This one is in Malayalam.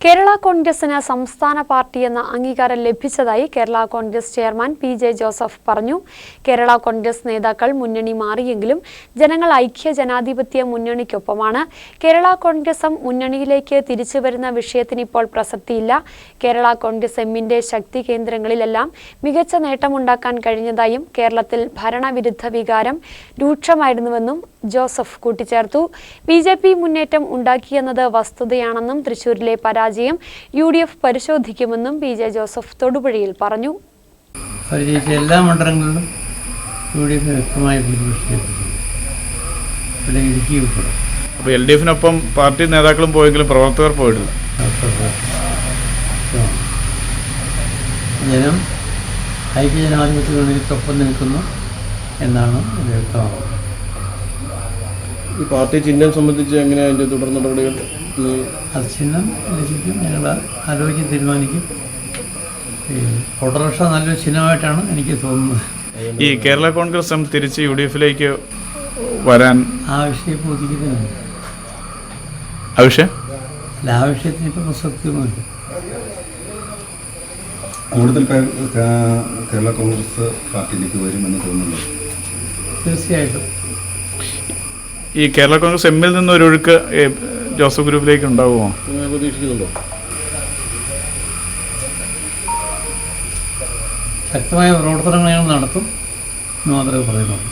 കേരള കോൺഗ്രസിന് സംസ്ഥാന പാർട്ടി എന്ന അംഗീകാരം ലഭിച്ചതായി Kerala Congress chairman P J Joseph പറഞ്ഞു. കേരള കോൺഗ്രസ് നേതാക്കൾ മുന്നണി മാറിയെങ്കിലും ജനങ്ങൾ ഐക്യ ജനാധിപത്യ മുന്നണിക്കൊപ്പമാണ്. കേരള കോൺഗ്രസും മുന്നണിയിലേക്ക് തിരിച്ചു വരുന്ന വിഷയത്തിന് ഇപ്പോൾ പ്രസക്തിയില്ല. കേരള കോൺഗ്രസ് എമ്മിന്റെ ശക്തി കേന്ദ്രങ്ങളിലെല്ലാം മികച്ച നേട്ടമുണ്ടാക്കാൻ കഴിഞ്ഞതായും കേരളത്തിൽ ഭരണവിരുദ്ധ വികാരം രൂക്ഷമായിരുന്നുവെന്നും ജോസഫ് കൂട്ടിച്ചേർത്തു. ബി ജെ പി മുന്നേറ്റം ഉണ്ടാക്കിയെന്നത് വസ്തുതയാണെന്നും തൃശൂരിലെ പരാജയം യു ഡി എഫ് പരിശോധിക്കുമെന്നും പി ജെ ജോസഫ് തൊടുപുഴയിൽ പറഞ്ഞു. എല്ലാ മണ്ഡലങ്ങളിലും യു ഡി എഫിന് വ്യക്തമായ ഭൂരിപക്ഷം അപ്പോൾ എൽ ഡി എഫിനൊപ്പം പാർട്ടി നേതാക്കളും പോയെങ്കിലും പ്രവർത്തകർ പോയിട്ടില്ല. ജനം ഐക്യജനാധിപത്യ മുന്നണിക്കൊപ്പം നിൽക്കുന്നു എന്നാണ് വ്യക്തമാകുന്നത്. ഈ പാർട്ടി ചിഹ്നം സംബന്ധിച്ച് എങ്ങനെ അതിന്റെ തുടർ നടപടികൾ? അത് ചിഹ്നം ലഭിക്കും ഞങ്ങൾ ആലോചിച്ച് തീരുമാനിക്കും. ഈ ഓട്ടോറിക്ഷ നല്ലൊരു ചിഹ്നമായിട്ടാണ് എനിക്ക് തോന്നുന്നത്. ഈ കേരള കോൺഗ്രസ് എം തിരിച്ച് യു ഡി എഫിലേക്ക് വരാൻ ആ വിഷയം ഇപ്പോൾ ഒതുക്കിക്കുന്നുണ്ട് ആവശ്യം അല്ല ആ വിഷയത്തിന് ഇപ്പോൾ പ്രസക്തിയൊന്നുമില്ല. കൂടുതൽ പേർ കേരള കോൺഗ്രസ് പാർട്ടിയിലേക്ക് വരുമെന്ന് തോന്നുന്നു തീർച്ചയായിട്ടും. ഈ കേരള കോൺഗ്രസ് എമ്മിൽ നിന്ന് ഒരു ഒഴുക്ക് ജോസഫ് ഗ്രൂപ്പിലേക്ക് ഉണ്ടാവുമോ? പ്രതീക്ഷിക്കുന്നുണ്ടോ? ശക്തമായ പ്രവർത്തനങ്ങൾ നടത്തും എന്ന് മാത്രമേ പറയുന്നുള്ളൂ.